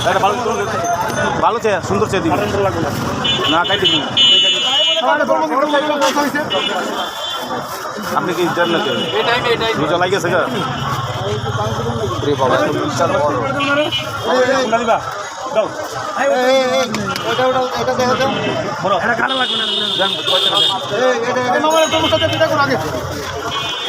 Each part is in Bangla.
এটা ভালো ভালো চেয়ে সুন্দর চেয়ে দিবি না কাটি দিবি আপনি কি জান না কে দুটো লাগিয়েছে গা দিবা দাও না না পথ হইতো না খালি মাপ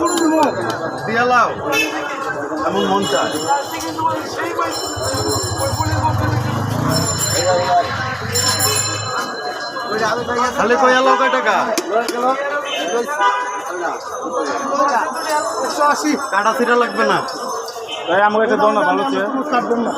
ছোট দিব দিয়া লাও। এমন মন চায়। খালি কয়া লাও কয় টাকা? একশো আশি। কাটা ছিটা লাগবে না। তাই আমাকে একটা দাও না ভালো না